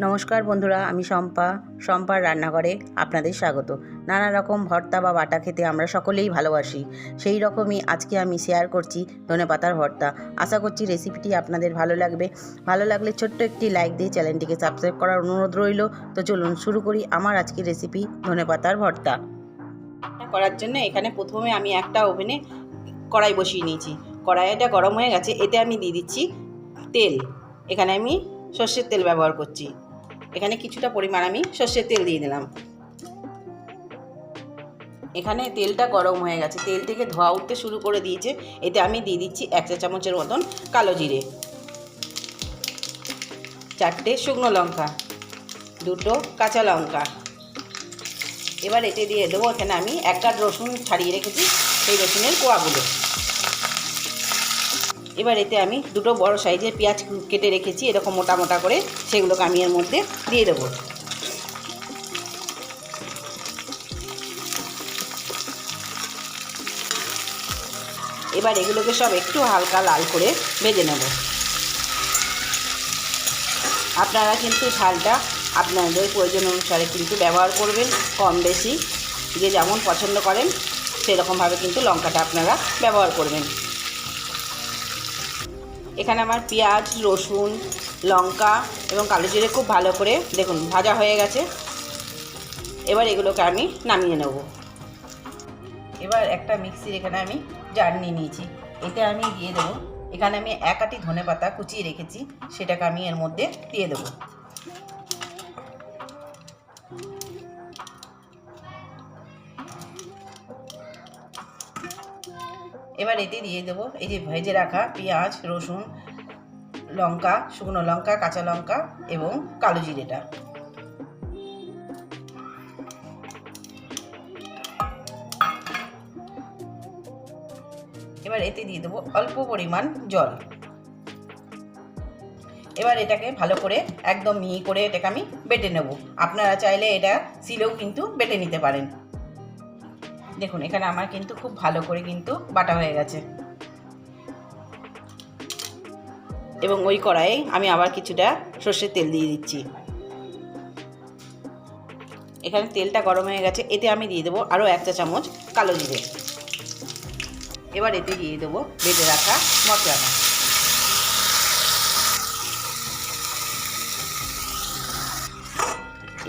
নমস্কার বন্ধুরা, আমি শম্পা, শম্পার রান্নাঘরে আপনাদের স্বাগত। নানা রকম ভর্তা বা বাটা খেতে আমরা সকলেই ভালোবাসি। সেই রকমই আজকে আমি শেয়ার করছি ধনে পাতার ভর্তা। আশা করছি রেসিপিটি আপনাদের ভালো লাগবে। ভালো লাগলে ছোট্ট একটি লাইক দিয়ে চ্যানেলটিকে সাবস্ক্রাইব করার অনুরোধ রইল। তো চলুন শুরু করি আমার আজকের রেসিপি ধনে পাতার ভর্তা। করার জন্য এখানে প্রথমে আমি একটা ওভেনে কড়াই বসিয়ে নিয়েছি। কড়াইটা গরম হয়ে গেছে, এতে আমি দিয়ে দিচ্ছি তেল। এখানে আমি সর্ষের তেল ব্যবহার করছি। এখানে কিছুটা পরিমাণ আমি সর্ষের তেল দিয়ে দিলাম। এখানে তেলটা গরম হয়ে গেছে। তেল থেকে ধোয়া উঠতে শুরু করে দিয়েছে। এতে আমি দিয়ে দিচ্ছি এক চা চামচের মতন কালো জিরে। চারটে শুকনো লঙ্কা। দুটো কাঁচা লঙ্কা। এবার এতে দিয়ে দেবো এখানে আমি এক কাঠ রসুন ছাড়িয়ে রেখেছি। সেই রসুনের কোয়াগুলো। এবার এতে আমি দুটো বড় সাইজের পেঁয়াজ কেটে রেখেছি, এরকম মোটা মোটা করে সেগুলোকে আমি এর মধ্যে দিয়ে দেবো। এবার এগুলোকে সব একটু হালকা লাল করে ভেজে নেব। আপনারা কিন্তু ঝালটা আপনাদের প্রয়োজন অনুসারে কিন্তু ব্যবহার করবেন, কম বেশি। যে যেমন পছন্দ করেন, সেরকমভাবে কিন্তু লঙ্কাটা আপনারা ব্যবহার করবেন। এখানে আমার পেঁয়াজ, রসুন, লঙ্কা এবং কালো জিরে খুব ভালো করে দেখুন, ভাজা হয়ে গেছে। এবার এগুলোকে আমি নামিয়ে নেব। এবার একটা মিক্সির এখানে আমি জার্নি নিয়ে নিয়েছি। এতে আমি দিয়ে দেবো, এখানে আমি এক আটি ধনে পাতা কুচিয়ে রেখেছি, সেটাকে আমি এর মধ্যে দিয়ে দেবো। এবার এতে দিয়ে দেবো এই যে ভেজে রাখা পেঁয়াজ, রসুন, লঙ্কা, শুকনো লঙ্কা, কাঁচা লঙ্কা এবং কালো জিরেটা। এবার এতে দিয়ে দেবো অল্প পরিমাণ জল। এবার এটাকে ভালো করে একদম মিহি করে এটাকে আমি বেটে নেব। আপনারা চাইলে এটা সিলেও কিন্তু বেটে নিতে পারেন। দেখুন, এখানে আমার কিন্তু খুব ভালো করে কিন্তু বাটা হয়ে গেছে। এবং ওই কড়াইয়ে আমি আবার কিছুটা সর্ষের তেল দিয়ে দিচ্ছি। এখানে তেলটা গরম হয়ে গেছে, এতে আমি দিয়ে দেবো আরও এক চা চামচ কালো জিরে। এবার এতে দিয়ে দেবো বেটে রাখা মশলাটা।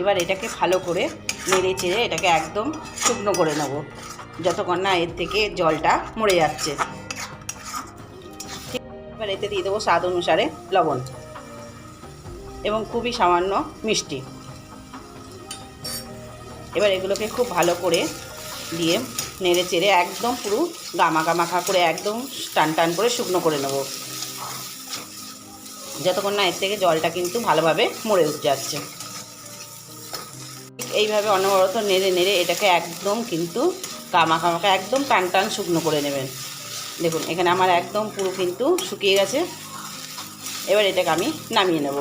এবার এটাকে ভালো করে নেড়ে চেড়ে এটাকে একদম শুকনো করে নেব। যতক্ষণ না এর থেকে জলটা মরে যাচ্ছে। এবার এতে দিয়ে দেবো স্বাদ অনুসারে লবণ এবং খুবই সামান্য মিষ্টি। এবার এগুলোকে খুব ভালো করে দিয়ে নেড়ে চেড়ে একদম পুরো গামা গামাখা মাখা করে একদম টান টান করে শুকনো করে নেব। যতক্ষণ না এর থেকে জলটা কিন্তু ভালোভাবে মরে উঠে যাচ্ছে। এইভাবে অনবরত নেড়ে নেড়ে এটাকে একদম কিন্তু কামাখা মাখা একদম টান টান শুকনো করে নেবেন। দেখুন, এখানে আমার একদম পুরো কিন্তু শুকিয়ে গেছে। এবার এটাকে আমি নামিয়ে নেব।